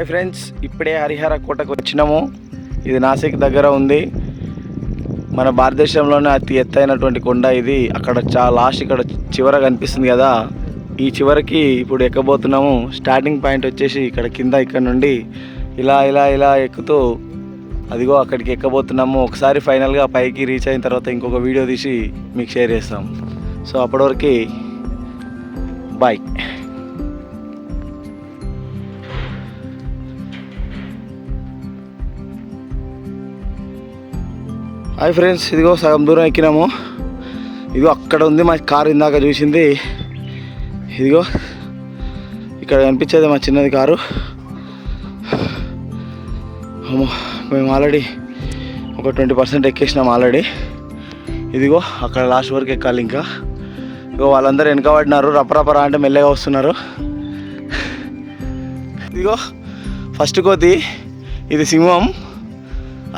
Hi friends ఇప్పుడే హరిహర కోటకు వచ్చినాము. ఇది నాసిక్ దగ్గర ఉంది. మన భారతదేశంలోనే అతి ఎత్తైనటువంటి కొండ ఇది. అక్కడ చాలా లాస్ట్ ఇక్కడ చివర కనిపిస్తుంది కదా. ఈ చివరికి ఇప్పుడు ఎక్కబోతున్నాము. స్టార్టింగ్ పాయింట్ వచ్చేసి ఇక్కడ కింద ఇక్కడ నుండి ఇలా ఇలా ఇలా ఎక్కుతూ అదిగో అక్కడికి ఎక్కబోతున్నాము. ఒకసారి ఫైనల్గా పైకి రీచ్ అయిన తర్వాత ఇంకొక వీడియో తీసి మీకు షేర్ చేస్తాం. సో అప్పటివరకు బాయ్. హాయ్ ఫ్రెండ్స్ ఇదిగో సగం దూరం ఎక్కినాము. ఇదిగో అక్కడ ఉంది మా కారు ఇందాక చూసింది. ఇదిగో ఇక్కడ కనిపించేది మా చిన్నది కారు. అమ్మో మేము ఆల్రెడీ ఒక ట్వంటీ పర్సెంట్ ఎక్కేసినాం ఆల్రెడీ. ఇదిగో అక్కడ లాస్ట్ వరకు ఎక్కాలి ఇంకా. ఇదిగో వాళ్ళందరూ వెనకబడినారు రపరపరా అంటే మెల్లగా వస్తున్నారు. ఇదిగో ఫస్ట్ కోతి ఇది సింహం.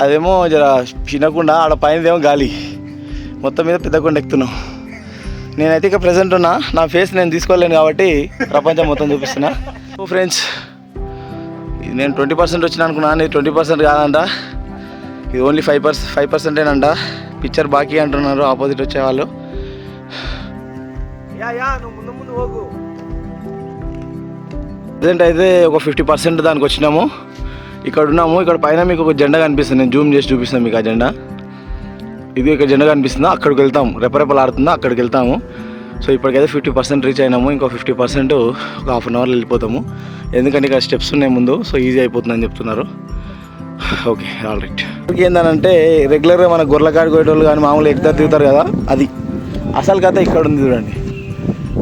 అదేమో జర చిన్నకుండా ఆడ పైనదేమో గాలి. మొత్తం మీద పెద్ద కొండ ఎక్కుతున్నాం. నేనైతే ఇక ప్రెసెంట్ ఉన్నా. నా ఫేస్ నేను తీసుకోలేను కాబట్టి ప్రపంచం మొత్తం చూపిస్తున్నా. ఓ ఫ్రెండ్స్ ఇది నేను ట్వంటీ పర్సెంట్ వచ్చిన అనుకున్నాను ఇది ట్వంటీ పర్సెంట్ కాదంట. ఇది ఓన్లీ ఫైవ్ పర్సెంట్ ఫైవ్ పర్సెంటేనంట పిక్చర్ బాకీ అంటున్నారు. ఆపోజిట్ వచ్చేవాళ్ళు ప్రజెంట్ అయితే ఒక ఫిఫ్టీ పర్సెంట్ దానికి వచ్చినాము ఇక్కడ ఉన్నాము ఇక్కడ పైన మీకు ఒక జెండా కనిపిస్తుంది. నేను జూమ్ చేసి చూపిస్తాను మీకు ఆ జెండా. ఇది ఇక్కడ జెండా కనిపిస్తుందా? అక్కడికి వెళ్తాం. రెపరెపలు ఆడుతుందా అక్కడికి వెళ్తాము. సో ఇప్పటికైతే ఫిఫ్టీ పర్సెంట్ రీచ్ అయినాము. ఇంకో ఫిఫ్టీ పర్సెంట్ ఒక హాఫ్ అన్ అవర్లో వెళ్ళిపోతాము. ఎందుకంటే ఇక్కడ స్టెప్స్ ఉన్నాయి ముందు. సో ఈజీ అయిపోతుందని చెప్తున్నారు. ఓకే ఆల్ రైట్ ఏంటంటే రెగ్యులర్గా మన గొర్రెకాడి పోయేటోళ్ళు కానీ మామూలు ఎక్కుతారు తిరుగుతారు కదా అది. అసలు కథ ఇక్కడ ఉంది చూడండి.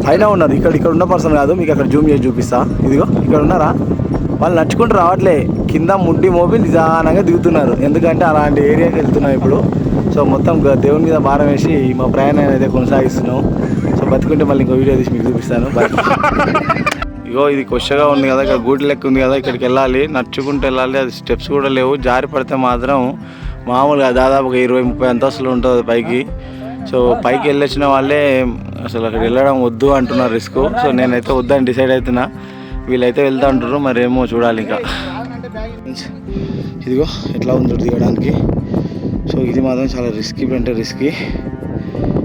పైన ఉన్నారు ఇక్కడ ఇక్కడ ఉన్న పర్సన్ కాదు. మీకు అక్కడ జూమ్ చేసి చూపిస్తా. ఇదిగో ఇక్కడ ఉన్నారా? వాళ్ళు నడుచుకుంటూ రావట్లే. కింద ముడ్డి మోపి నిదానంగా దిగుతున్నారు. ఎందుకంటే అలాంటి ఏరియాకి వెళ్తున్నాం ఇప్పుడు. సో మొత్తం దేవుని మీద భారం వేసి మా ప్రయాణాన్ని అయితే కొనసాగిస్తున్నాం. సో బతుకుంటే మళ్ళీ ఇంకో వీడియో తీసి మీకు చూపిస్తాను. ఇగో ఇది కొత్తగా ఉంది కదా ఇక్కడ గూటి లెక్క ఉంది కదా ఇక్కడికి వెళ్ళాలి. నడుచుకుంటూ వెళ్ళాలి. అది స్టెప్స్ కూడా లేవు. జారి పడితే మాత్రం మామూలుగా దాదాపు ఒక ఇరవై ముప్పై అంతస్తులు ఉంటుంది పైకి. సో పైకి వెళ్ళొచ్చిన వాళ్ళే అసలు అక్కడ వెళ్ళడం వద్దు అంటున్నారు రిస్క్. సో నేనైతే వద్దని డిసైడ్ అవుతున్నా వీళ్ళైతే వెళ్తా అంటారు మరేమో చూడాలి ఇంకా. ఇదిగో ఎట్లా ఉందో దిగడానికి. సో ఇది మాత్రం చాలా రిస్కీ అంటే రిస్కీ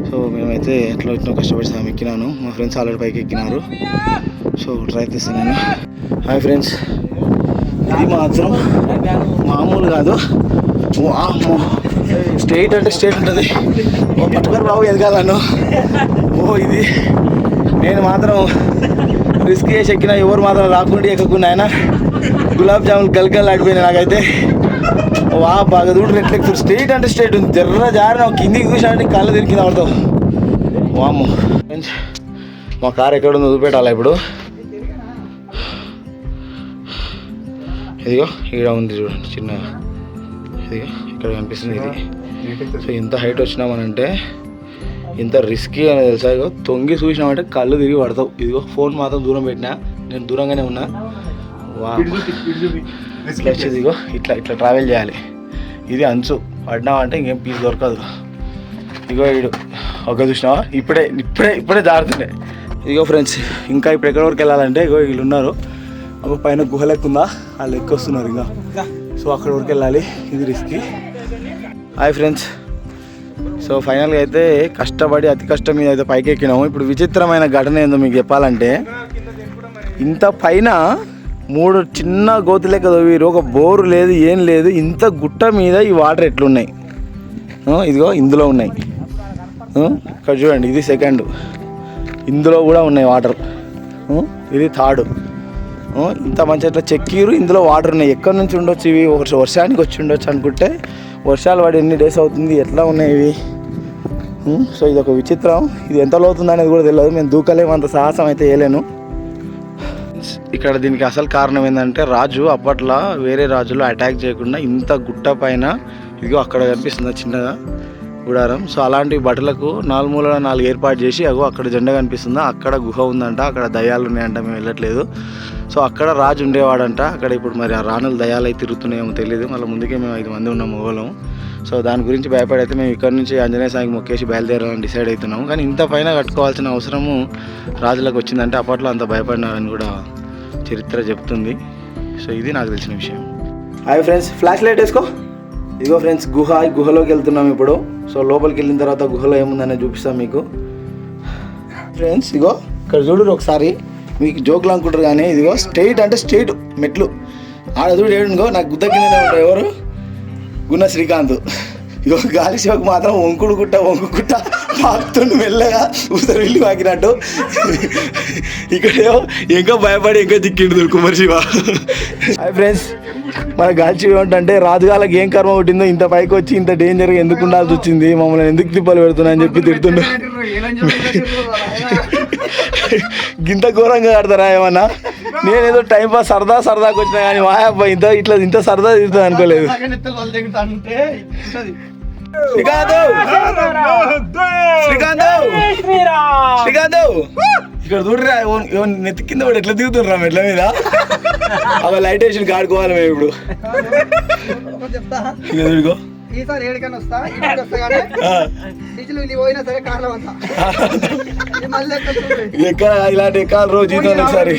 సో మేమైతే ఎట్లా వచ్చినా కష్టపడి సామె ఎక్కినాను మా ఫ్రెండ్స్ ఆల్రెడీ పైకి ఎక్కినారు. సో ట్రై చేస్తున్నాను హాయ్ ఫ్రెండ్స్ ఇది మాత్రం మామూలు కాదు. స్టేట్ అంటే స్టేట్ ఉంటుంది. ఓ పట్టుకొని బాబు ఎదగాలను. ఓ ఇది. నేను మాత్రం రిస్క్ చేసి ఎక్కిన ఎవరు మాత్రం రాకుండా ఎక్కకుండా ఆయన గులాబ్ జాములు గల్గల్ ఆడిపోయినాయి నాకైతే. వా బాగా దూడు రెట్లెక్కు స్ట్రైట్ అంటే స్ట్రైట్ ఉంది. జర్ర జారి నాకు కిందికి చూసానంటే కళ్ళు తిరిగి ఆడతావు వామ్మో. మా కార్ ఎక్కడ ఉందో చూపెట్టాలా ఇప్పుడు? ఇదిగో ఇక్కడ ఉంది చూడండి చిన్న ఇదిగో ఇక్కడ కనిపిస్తుంది ఇది. సో ఇంత హైట్ వచ్చినామనంటే ఇంత రిస్కీ అనేది తెలుసా? ఇగో తొంగి చూసినామంటే కళ్ళు తిరిగి పడతావు. ఇదిగో ఫోన్ మాత్రం దూరం పెట్టినా. నేను దూరంగానే ఉన్నా. వచ్చేది ఇగో ఇట్లా ఇట్లా ట్రావెల్ చేయాలి. ఇది అంచు. పడినామంటే ఇంకేం పీస్ దొరకదు. ఇగో ఇడు ఒక చూసినావా? ఇప్పుడే ఇప్పుడే ఇప్పుడే జారుతుండే. ఇగో ఫ్రెండ్స్ ఇంకా ఇప్పుడు ఎక్కడి వరకు వెళ్ళాలంటే ఇగో వీళ్ళు ఉన్నారు. ఒక పైన గుహ లెక్క ఉందా? వాళ్ళు ఎక్కి వస్తున్నారు ఇంకా. సో అక్కడ వరకు వెళ్ళాలి. ఇది రిస్కీ హాయ్ ఫ్రెండ్స్ సో ఫైనల్గా అయితే కష్టపడి అతి కష్టం మీద అయితే పైకి ఎక్కినాము ఇప్పుడు విచిత్రమైన ఘటన ఏందో మీకు చెప్పాలంటే ఇంత పైన మూడు చిన్న గోతి లెక్క తవ్విరు ఒక బోరు లేదు ఏం లేదు ఇంత గుట్ట మీద ఈ వాటర్ ఎట్లున్నాయి? ఇదిగో ఇందులో ఉన్నాయి. ఇక్కడ చూడండి ఇది సెకండ్. ఇందులో కూడా ఉన్నాయి వాటర్. ఇది థర్డ్. ఇంత మంచి అట్లా చెక్కీరు ఇందులో వాటర్ ఉన్నాయి. ఎక్కడి నుంచి ఉండొచ్చు ఇవి? వర్షానికి వచ్చి ఉండొచ్చు అనుకుంటే వర్షాలు పడి ఎన్ని డేస్ అవుతుంది? ఎట్లా ఉన్నాయి ఇవి? సో ఇది ఒక విచిత్రం. ఇది ఎంత లోతుంది అనేది కూడా తెలియదు మేము దూకలేము అంత సాహసం అయితే వేయలేను ఇక్కడ దీనికి అసలు కారణం ఏంటంటే రాజు అప్పట్లో వేరే రాజులు అటాక్ చేయకుండా ఇంత గుట్ట పైన ఇదిగో అక్కడ కనిపిస్తుంది చిన్నగా గుడారం. సో అలాంటి బట్టలకు నాలుగు మూల నాలుగు ఏర్పాటు చేసి అగో అక్కడ జెండా కనిపిస్తుంది? అక్కడ గుహ ఉందంట అక్కడ దయాలు ఉన్నాయంట మేము వెళ్ళట్లేదు. సో అక్కడ రాజు ఉండేవాడంట. అక్కడ ఇప్పుడు మరి ఆ రాణులు దయాలు అయితే తిరుగుతున్నాయేమో తెలియదు మళ్ళీ ముందుకే మేము ఐదు మంది ఉన్నాం మొగలం సో దాని గురించి భయపడైతే మేము ఇక్కడ నుంచి ఆంజనేయ స్వామికి మొక్కేసి బయలుదేరాలని డిసైడ్ అవుతున్నాము కానీ ఇంత పైన కట్టుకోవాల్సిన అవసరము రాజులకు వచ్చిందంటే అప్పట్లో అంత భయపడినారని కూడా చరిత్ర చెప్తుంది. సో ఇది నాకు తెలిసిన విషయం. హాయ్ ఫ్రెండ్స్ ఫ్లాష్ లైట్ వేసుకో. ఇదిగో ఫ్రెండ్స్ గుహ గుహలోకి వెళ్తున్నాం ఇప్పుడు. సో లోపలికి వెళ్ళిన తర్వాత గుహలో ఏముందనే చూపిస్తాం మీకు. ఫ్రెండ్స్ ఇగో ఇక్కడ చూడు ఒకసారి. మీకు జోకులు అనుకుంటారు కానీ ఇదిగో స్ట్రైట్ అంటే స్ట్రైట్ మెట్లు. ఆడ చూడు ఏడుగో నాకు గుద్ద కిందనే ఉంటారు ఎవరు? గున్న శ్రీకాంత్. ఇగో గాలి శివకు మాత్రం వంకుడు గుట్ట వంకు గుట్ట పాకుతుండు మెల్లగా ఉసరు వెళ్ళి పాకినట్టు ఇక్కడేమో ఇంకా భయపడి ఇంకా దిక్కిండు కుమార్ శివ. హాయ్ ఫ్రెండ్స్ మన గాలి శివ ఏంటంటే రాజుగాళ్ళకి ఏం కర్మ పుట్టిందో ఇంత పైకి వచ్చి ఇంత డేంజర్గా ఎందుకు ఉండాల్సి వచ్చింది మమ్మల్ని ఎందుకు తిప్పలు పెడుతున్నా అని చెప్పి తిడుతుండు. గింత ఘోరంగా ఆడతారా ఏమన్నా? నేనేదో టైం పాస్ సరదా సరదాకి వచ్చినా కానీ మా అబ్బాయి ఇంత ఇట్లా ఇంత సరదా తిరుగుతుంది అనుకోలేదు. శ్రీకాంత్! శ్రీకాంత్! శ్రీకాంత్! ఇక్కడ చూడరా నెత్తి కింద కూడా ఎట్లా దిగుతుండ్రా మెట్ల మీద? అవ లైట్ వేసి ఆడుకోవాలి మేము ఇప్పుడు. ఇక చూడుకో. ఈసారి ఏడికన్నా వస్తా ఇంటికి వస్తా కానీ. డీజిల్ ఇది పోయినా సరే కార్లో అంతా మళ్ళీ. ఎక్కడ ఇలాంటి ఎక్కాలి రోజు జీతం ఒకసారి